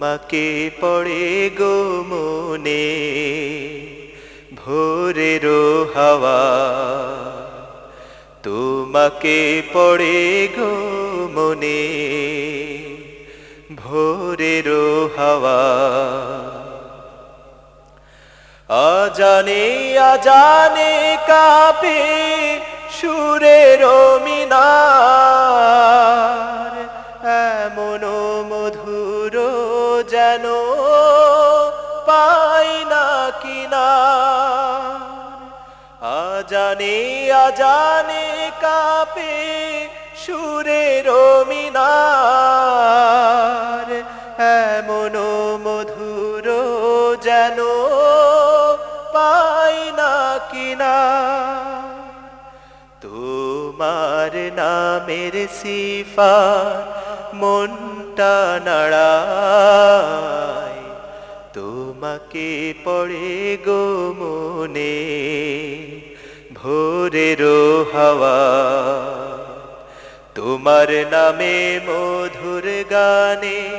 তোমাকে পড়ে গো মনে, ভোরের হাওয়া। তোমাকে পড়ে গো মনে, ভোরের হাওয়া। আজানে আজানে কাপে সুরের মিনার এমন মধুর যেন পাই না কিনার আজানে আজানে কাপে সুরের মিনার। এমন মধুর যেন পাই না কিনা। তোমার নামের সিফা মনটা নাড়ায়। তোমাকে পড়ে গো মনে ভোরের হাওয়া। তোমার নামে মধুর গানে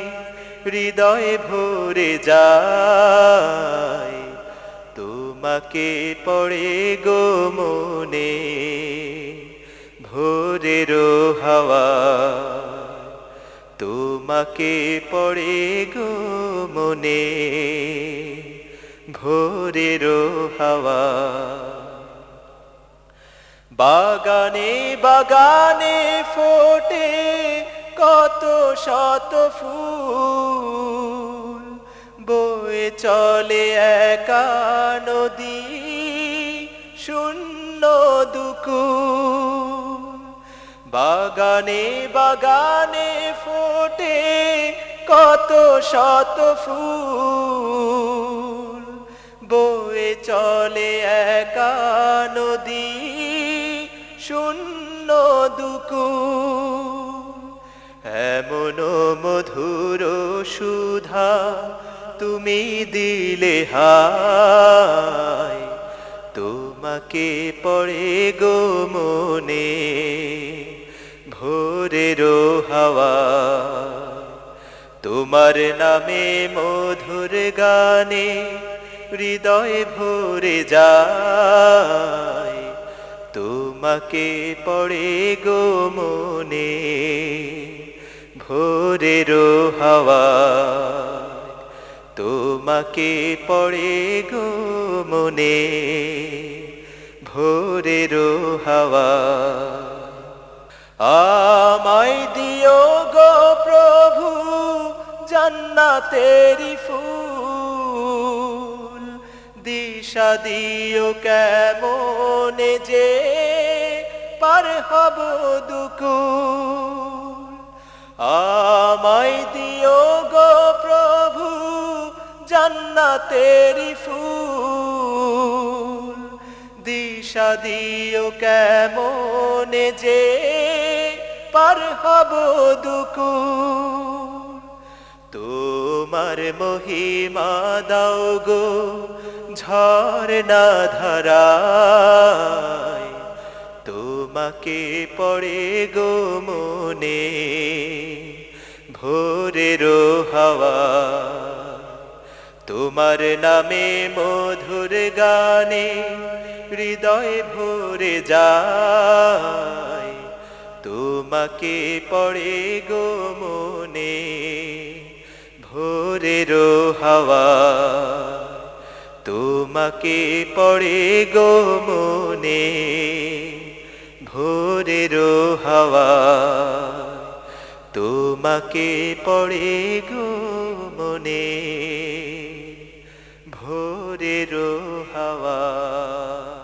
হৃদয় ভরে যায়। তোমাকে পড়ে গো মনে ভোরের হাওয়া। তোমাকে পড়ে গো মনে, ভোরের হাওয়া। বাগানে বাগানে ফোটে কত শত ফুল, বয়ে চলে একা নদী, শূন্য দুকুল। বাগানে বাগানে ফোটে কত শত ফুল বয়ে চলে একা নদী শূন্য দুকুল। এমন মধুর সুধা তুমি দিলে হায় তোমাকে পড়ে গো মনে ভোরের হাওয়া। তোমার নামে মধুর গানে হৃদয় ভরে যায়। তোমাকে পড়ে গো মনে ভোরের হাওয়া। তোমাকে পড়ে গো মনে ভোরের হাওয়া। আমায় জান্নাতেরি ফুল, দিশা দিও কেমন যে পার হব দুকুল। আমায় দিও গো প্রভু জান্নাতেরি ফুল, দিশা দিও কেমন যে পার হব দুকুল। তোমার মহিমা দাও গো, ঝর্ণা ধারায়। তোমাকে পড়ে গো মনে, ভোরের হাওয়া। তোমার নামে মধুর গানে হৃদয় ভরে যায়। তোমাকে পড়ে গো মনে ভোরের হাওয়া। তোমাকে পড়ে গো মনে ভোরের হাওয়া। তোমাকে পড়ে গো মনে ভোরের হাওয়া।